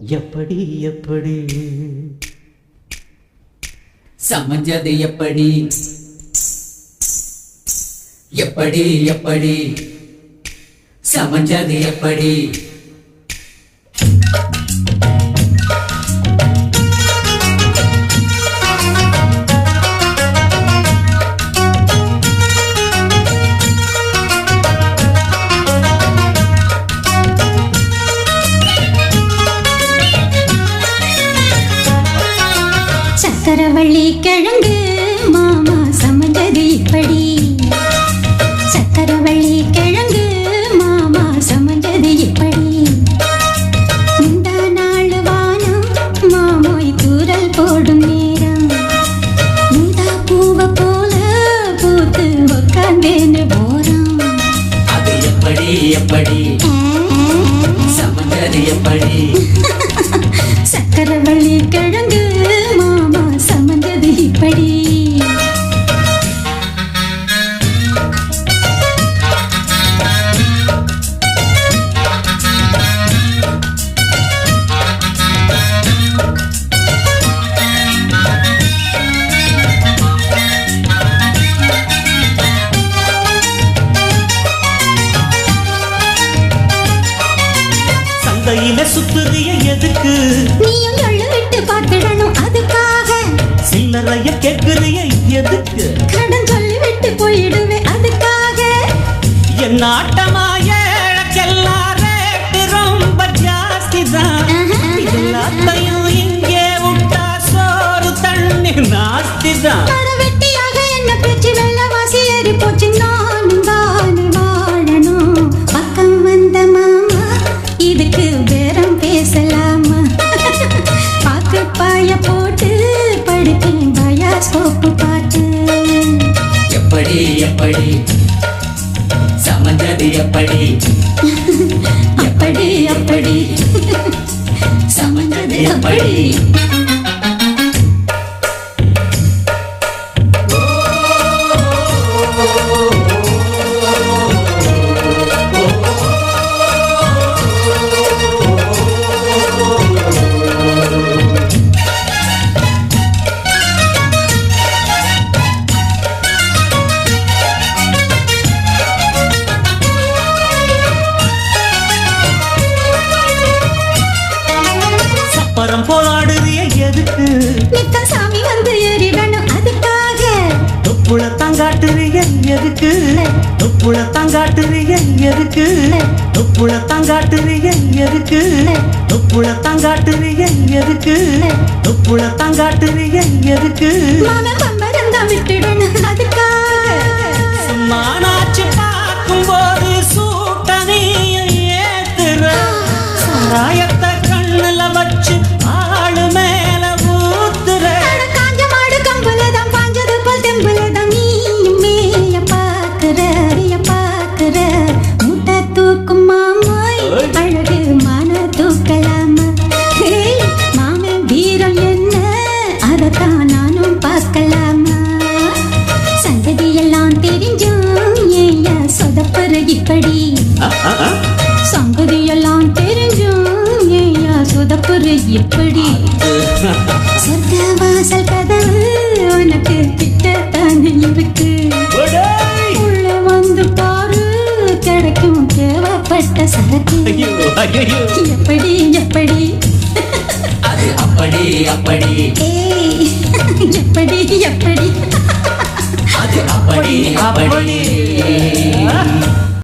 எப்படி எப்படி? சமஞ்சது எப்படி? எப்படி எப்படி? சமஞ்சது எப்படி? சக்கரவள்ளி கிழங்கு மாமா சமந்தது இப்படி. சக்கரவள்ளி கிழங்கு மாமா சமந்தது இப்படி. இந்த நாள் வானம் மாமோய் தூரல் போடும் நேரம். இந்த பூவை போல பூத்து உக்காந்தேன்னு போறான் அது எப்படி எப்படி? சமஞ்சது எப்படி? சக்கரவள்ளி கிழங்கு சந்தையில சுத்துறிய எதுக்கு? நீயும் எள்ளு விட்டு பார்த்துடணும் அதுக்காக. சில்லறைய கேக்குறிய எதுக்கு? கடன் சொல்லி விட்டு போயிடுவேன் அதுக்காக. என் ஆட்டமாய இழக்கெல்லாம் ரேட்டு ரொம்ப ஜாஸ்தி தான் எல்லாத்தையும் இங்கே விட்டா சோறு தண்ணி நாஸ்தி தான் எப்படி? சமஞ்சது எப்படி? அப்படி அப்படி சமஞ்சது எப்படி? போராடுறிய எதுக்கு நித்த சாமி வந்து ஏறிடணும் அதுக்காக. தொப்புள தங்காட்டுறிய எதுக்கு? தொப்புள தங்காட்டுறிய எதுக்கு? தொப்புள தங்காட்டுறிய எதுக்கு? தொப்புள தங்காட்டுறிய எதுக்கு? தொப்புள தங்காட்டுறிய எதுக்கு? விட்டுடணும் அதுக்காக. அதத்தான் நானும் பார்க்கலாமா சங்கதி எல்லாம் தெரிஞ்சும் ஏயா சொதப்புற இப்படி சங்கதி எல்லாம் தெரிஞ்சும் ஏயா சொதப்புற இப்படி சொர்க்க வாசல் கதவு உனக்கு கிட்டத்தான் இருக்கு உள்ள வந்து பாரு கிடைக்கும் தேவைப்பட்ட சரக்கு எப்படி எப்படி அது அப்படி அப்படி ஏய் எப்படி எப்படி? அது அப்படி அப்படி.